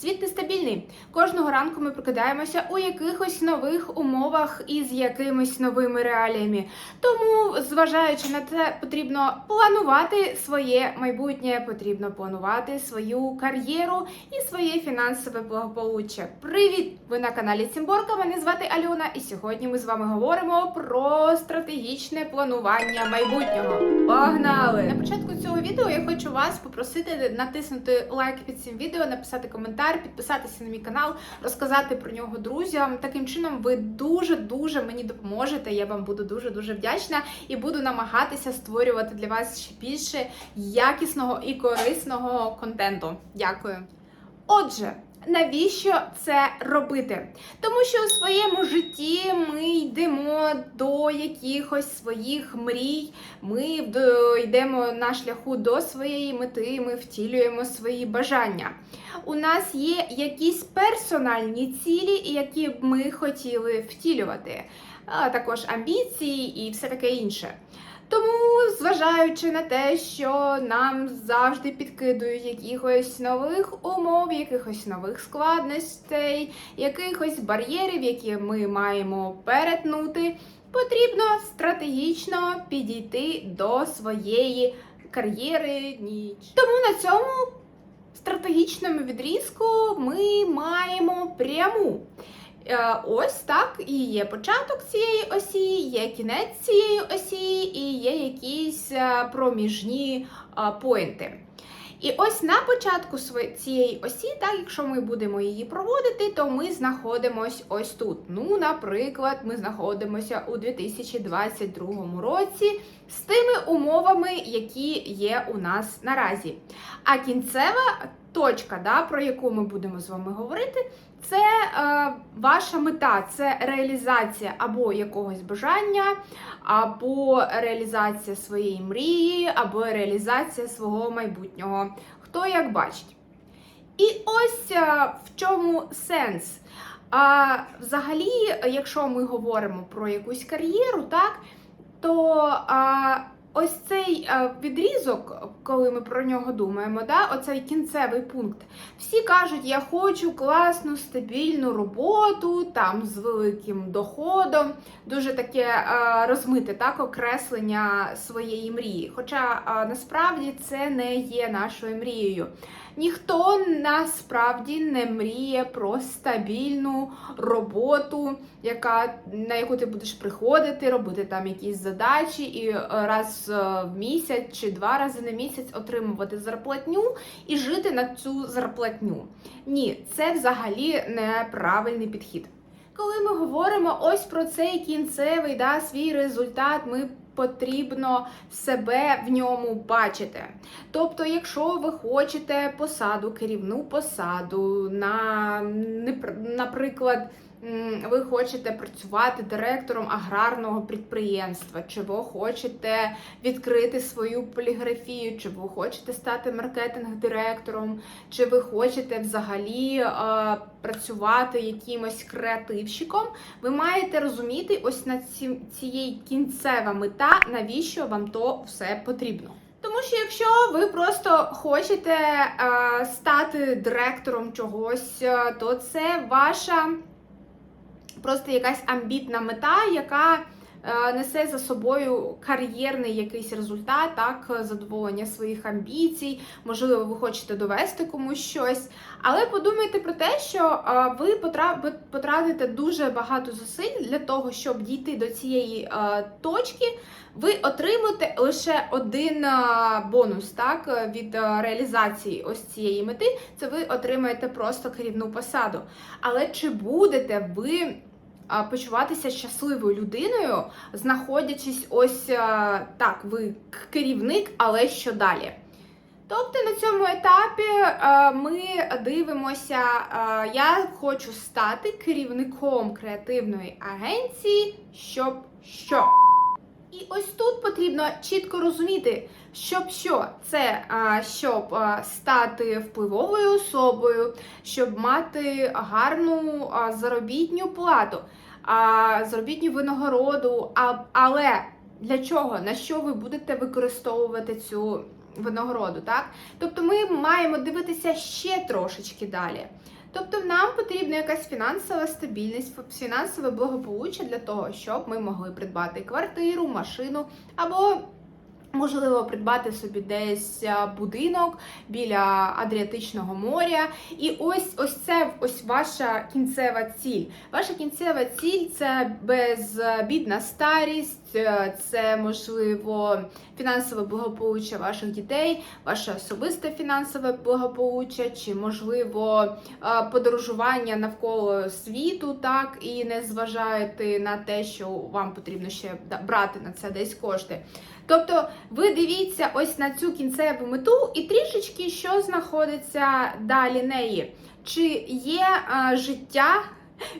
Світ нестабільний. Кожного ранку ми прокидаємося у якихось нових умовах і з якимись новими реаліями. Тому, зважаючи на це, потрібно планувати своє майбутнє, потрібно планувати свою кар'єру і своє фінансове благополуччя. Привіт! Ви на каналі Сімборка. Мене звати Альона, і сьогодні ми з вами говоримо про стратегічне планування майбутнього. Погнали! На початку цього відео я хочу вас попросити натиснути лайк під цим відео, написати коментар, підписатися на мій канал, розказати про нього друзям. Таким чином, ви дуже дуже мені допоможете. Я вам буду дуже дуже вдячна і буду намагатися створювати для вас ще більше якісного і корисного контенту. Дякую. Отже. Навіщо це робити? Тому що у своєму житті ми йдемо до якихось своїх мрій, ми йдемо на шляху до своєї мети, ми втілюємо свої бажання. У нас є якісь персональні цілі, які б ми хотіли втілювати, а також амбіції і все таке інше. Тому, зважаючи на те, що нам завжди підкидують якихось нових умов, якихось нових складностей, якихось бар'єрів, які ми маємо перетнути, потрібно стратегічно підійти до своєї кар'єри ніч. Тому на цьому стратегічному відрізку ми маємо пряму. Е, Ось так і є початок цієї осі, є кінець цієї осі, і є якісь е, проміжні е, поінти. І ось на початку цієї осі, так, якщо ми будемо її проводити, то ми знаходимось ось тут. Ну, наприклад, ми знаходимося у 2022 році з тими умовами, які є у нас наразі. А кінцева точка, да, про яку ми будемо з вами говорити, це е, ваша мета, це реалізація або якогось бажання, або реалізація своєї мрії, або реалізація свого майбутнього. Хто як бачить. І ось е, в чому сенс. А, взагалі, якщо ми говоримо про якусь кар'єру, так, то а, ось цей а, відрізок, коли ми про нього думаємо, да, оцей кінцевий пункт, всі кажуть, я хочу класну, стабільну роботу, там з великим доходом, дуже таке а, розмите так, окреслення своєї мрії. Хоча а, насправді це не є нашою мрією. Ніхто насправді не мріє про стабільну роботу, яка, на яку ти будеш приходити, робити там якісь задачі, і е, раз е, в місяць чи два рази на місяць отримувати зарплатню і жити на цю зарплатню. Ні, це взагалі неправильний підхід. Коли ми говоримо ось про цей кінцевий да, свій результат, ми потрібно себе в ньому бачити. Тобто, якщо ви хочете посаду, керівну посаду, на, наприклад, ви хочете працювати директором аграрного підприємства, чи ви хочете відкрити свою поліграфію, чи ви хочете стати маркетинг-директором, чи ви хочете взагалі е, працювати якимось креативщиком, ви маєте розуміти ось на цієї кінцева мета, навіщо вам то все потрібно. Тому що якщо ви просто хочете е, стати директором чогось, то це ваша просто якась амбітна мета, яка е, несе за собою кар'єрний якийсь результат, так, задоволення своїх амбіцій, можливо, ви хочете довести комусь щось. Але подумайте про те, що е, ви потратите дуже багато зусиль для того, щоб дійти до цієї е, точки. Ви отримаєте лише один бонус так, від реалізації ось цієї мети. Це ви отримаєте просто керівну посаду. Але чи будете ви почуватися щасливою людиною, знаходячись ось так, ви керівник, але що далі? Тобто на цьому етапі ми дивимося, я хочу стати керівником креативної агенції, щоб що? І ось тут потрібно чітко розуміти, щоб що це, щоб стати впливовою особою, щоб мати гарну заробітню плату, заробітню винагороду. Але для чого? На що ви будете використовувати цю винагороду, так? Тобто ми маємо дивитися ще трошечки далі. Тобто нам потрібна якась фінансова стабільність, фінансове благополуччя для того, щоб ми могли придбати квартиру, машину або Можливо, придбати собі десь будинок біля Адріатичного моря. І ось ось це ось ваша кінцева ціль. Ваша кінцева ціль це безбідна старість, це можливо фінансове благополуччя ваших дітей, ваше особисте фінансове благополуччя, чи можливо е, подорожування навколо світу, так і не зважаєте на те, що вам потрібно ще брати на це десь кошти. Тобто ви дивіться ось на цю кінцеву мету і трішечки що знаходиться далі неї. Чи є а, життя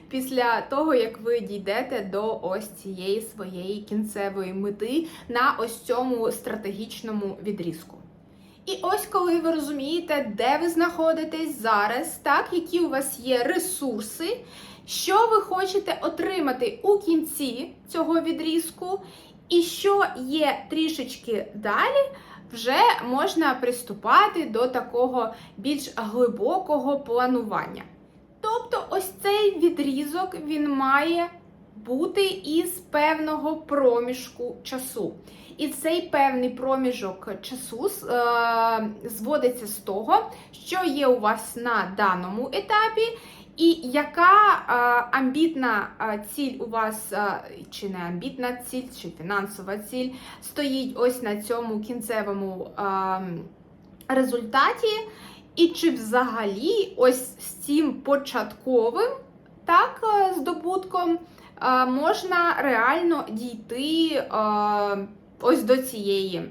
після того, як ви дійдете до ось цієї своєї кінцевої мети на ось цьому стратегічному відрізку? І ось коли ви розумієте, де ви знаходитесь зараз, так, які у вас є ресурси, що ви хочете отримати у кінці цього відрізку, і що є трішечки далі, вже можна приступати до такого більш глибокого планування. Тобто, ось цей відрізок він має бути із певного проміжку часу. І цей певний проміжок часу е, зводиться з того, що є у вас на даному етапі, і яка а, амбітна а, ціль у вас, а, чи не амбітна ціль, чи фінансова ціль стоїть ось на цьому кінцевому а, результаті, і чи взагалі ось з цим початковим так, здобутком можна реально дійти ось до цієї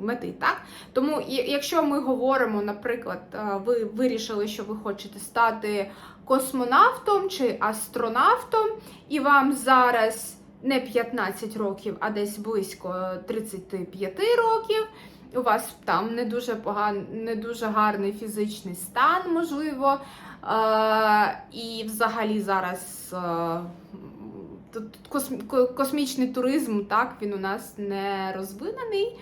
мети, так? Тому, якщо ми говоримо, наприклад, ви вирішили, що ви хочете стати космонавтом чи астронавтом, і вам зараз не 15 років, а десь близько 35 років. У вас там не дуже поган... не дуже гарний фізичний стан, можливо. Е, І взагалі зараз е, космічний туризм, так, він у нас не розвинений.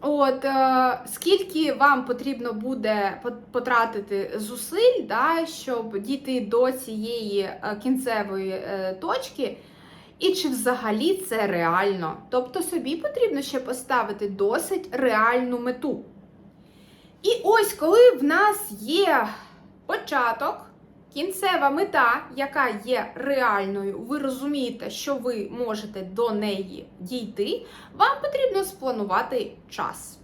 От е, скільки вам потрібно буде потратити зусиль, да, щоб дійти до цієї кінцевої точки, і чи взагалі це реально? Тобто собі потрібно ще поставити досить реальну мету. І ось коли в нас є початок, Кінцева мета, яка є реальною, ви розумієте, що ви можете до неї дійти, вам потрібно спланувати час.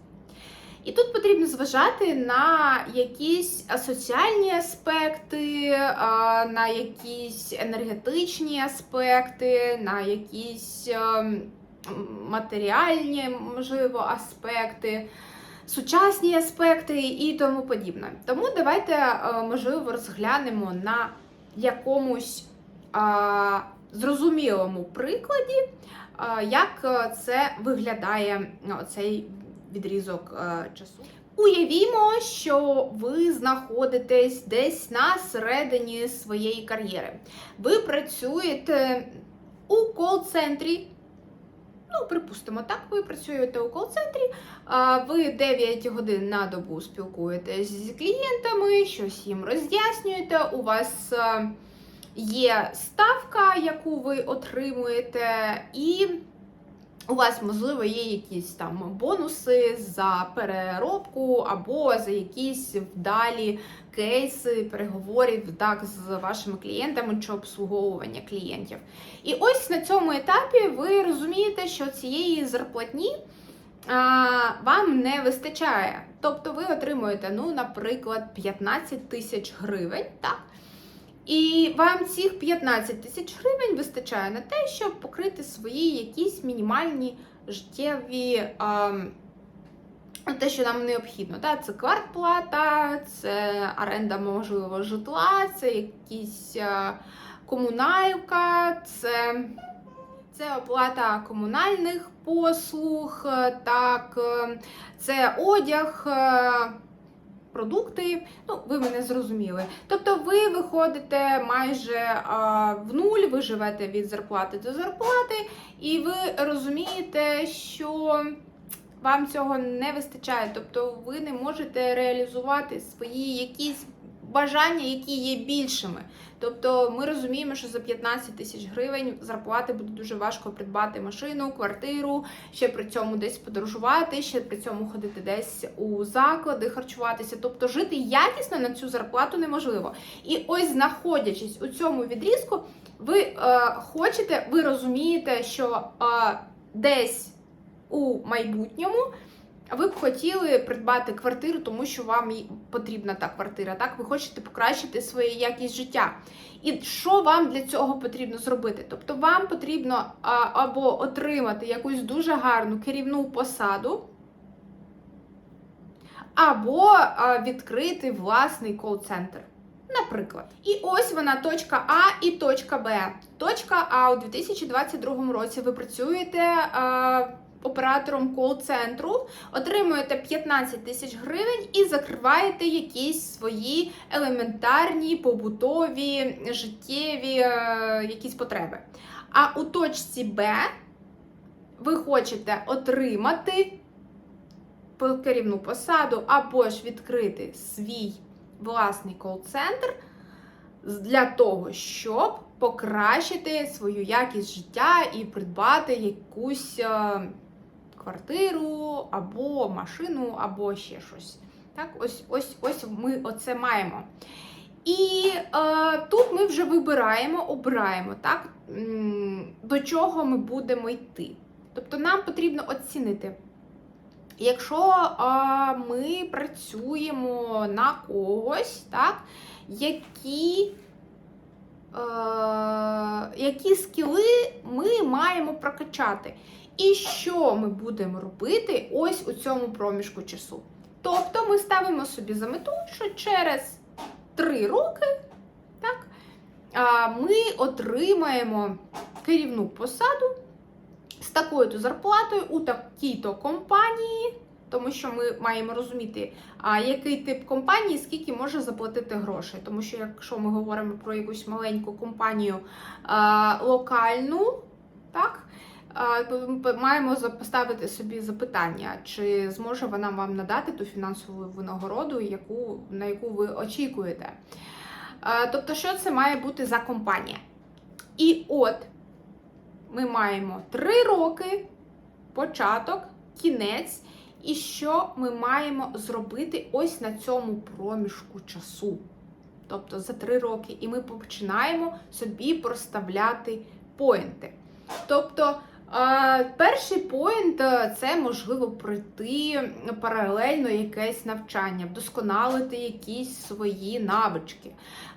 І тут потрібно зважати на якісь соціальні аспекти, на якісь енергетичні аспекти, на якісь матеріальні, можливо, аспекти сучасні аспекти і тому подібне. Тому давайте, можливо, розглянемо на якомусь зрозумілому прикладі, як це виглядає цей відрізок е, часу. Уявімо, що ви знаходитесь десь на середині своєї кар'єри. Ви працюєте у кол-центрі Ну, припустимо, так, ви працюєте у кол-центрі, ви 9 годин на добу спілкуєтесь з клієнтами, щось їм роз'яснюєте. У вас є ставка, яку ви отримуєте, і у вас, можливо, є якісь там бонуси за переробку або за якісь вдалі кейси переговорів так з вашими клієнтами чи обслуговування клієнтів. І ось на цьому етапі ви розумієте, що цієї зарплатні а, вам не вистачає. Тобто ви отримуєте, ну, наприклад, 15 тисяч гривень. так? І вам цих 15 тисяч гривень вистачає на те, щоб покрити свої якісь мінімальні життєві. А, те, що нам необхідно. Так? Це квартплата, це оренда можливо житла, це якісь комуналька, це це оплата комунальних послуг, так, це одяг продукти. Ну, ви мене зрозуміли. Тобто ви виходите майже а, в нуль, ви живете від зарплати до зарплати, і ви розумієте, що вам цього не вистачає, тобто ви не можете реалізувати свої якісь бажання, які є більшими. Тобто ми розуміємо, що за 15 тисяч гривень зарплати буде дуже важко придбати машину, квартиру, ще при цьому десь подорожувати, ще при цьому ходити десь у заклади, харчуватися. Тобто жити якісно на цю зарплату неможливо. І ось знаходячись у цьому відрізку, ви е, хочете, ви розумієте, що е, десь у майбутньому. Ви б хотіли придбати квартиру, тому що вам потрібна та квартира. Так, ви хочете покращити свою якість життя. І що вам для цього потрібно зробити? Тобто, вам потрібно або отримати якусь дуже гарну керівну посаду, або відкрити власний кол-центр. Наприклад, і ось вона точка А і точка Б. Точка А у 2022 році ви працюєте оператором кол-центру, отримуєте 15 тисяч гривень і закриваєте якісь свої елементарні, побутові, життєві е, якісь потреби. А у точці Б ви хочете отримати керівну посаду або ж відкрити свій власний кол-центр для того, щоб покращити свою якість життя і придбати якусь е, квартиру, або машину, або ще щось. Так, ось, ось, ось ми оце маємо. І е, тут ми вже вибираємо, обираємо, так, до чого ми будемо йти. Тобто нам потрібно оцінити. Якщо е, ми працюємо на когось, так, які, е, які скіли ми маємо прокачати, і що ми будемо робити ось у цьому проміжку часу. Тобто ми ставимо собі за мету, що через 3 роки так, ми отримаємо керівну посаду з такою-то зарплатою у такій-то компанії, тому що ми маємо розуміти, який тип компанії, скільки може заплатити грошей. Тому що якщо ми говоримо про якусь маленьку компанію локальну, так, маємо поставити собі запитання, чи зможе вона вам надати ту фінансову винагороду, яку, на яку ви очікуєте. Тобто, що це має бути за компанія? І от ми маємо три роки, початок, кінець, і що ми маємо зробити ось на цьому проміжку часу. Тобто за три роки, і ми починаємо собі проставляти поінти. Тобто, перший поінт е, це можливо пройти паралельно якесь навчання, вдосконалити якісь свої навички,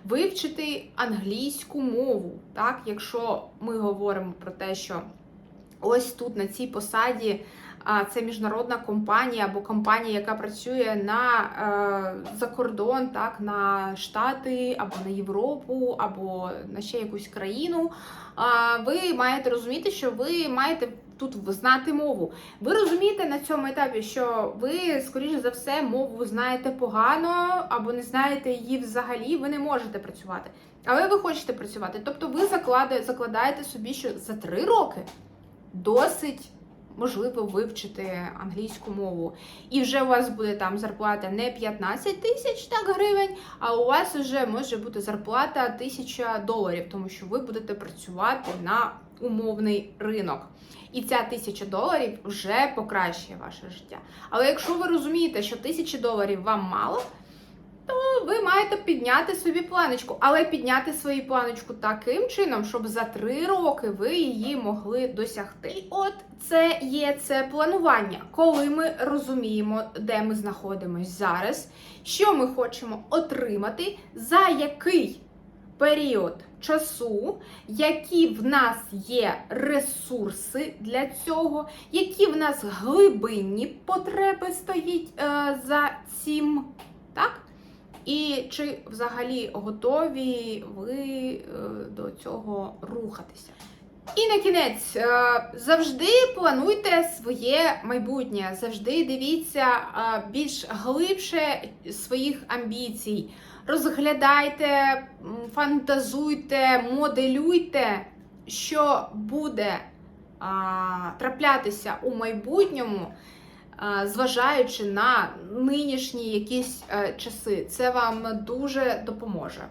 вивчити англійську мову. Так, якщо ми говоримо про те, що ось тут на цій посаді. Це міжнародна компанія або компанія, яка працює на е, за кордон, так на Штати або на Європу, або на ще якусь країну. Ви маєте розуміти, що ви маєте тут знати мову. Ви розумієте на цьому етапі, що ви, скоріше за все, мову знаєте погано або не знаєте її взагалі, ви не можете працювати. Але ви хочете працювати. Тобто ви закладаєте собі, що за три роки досить. Можливо, вивчити англійську мову. І вже у вас буде там зарплата не 15 тисяч так, гривень, а у вас вже може бути зарплата 1000 доларів, тому що ви будете працювати на умовний ринок. І ця тисяча доларів вже покращує ваше життя. Але якщо ви розумієте, що тисячі доларів вам мало, то ви маєте підняти собі планочку, але підняти свою планочку таким чином, щоб за три роки ви її могли досягти. І от це є це планування, коли ми розуміємо, де ми знаходимося зараз, що ми хочемо отримати, за який період часу, які в нас є ресурси для цього, які в нас глибинні потреби стоїть е, за цим, так? І чи взагалі готові ви е, до цього рухатися? І на кінець е, завжди плануйте своє майбутнє, завжди дивіться е, більш глибше своїх амбіцій. Розглядайте, фантазуйте, моделюйте, що буде траплятися у майбутньому. Е, зважаючи на нинішні якісь е, часи. Це вам дуже допоможе.